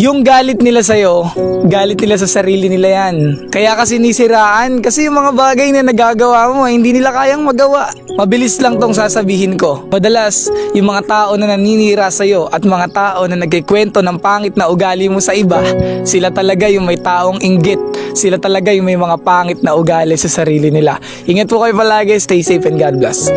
Yung galit nila sa'yo, galit nila sa sarili nila yan. Kaya kasi nisiraan, kasi yung mga bagay na nagagawa mo, eh, hindi nila kayang magawa. Mabilis lang tong sasabihin ko. Madalas, yung mga tao na naninira sa'yo at mga tao na nagkikwento ng pangit na ugali mo sa iba, sila talaga yung may taong inggit. Sila talaga yung may mga pangit na ugali sa sarili nila. Ingat po kayo palagi, stay safe and God bless.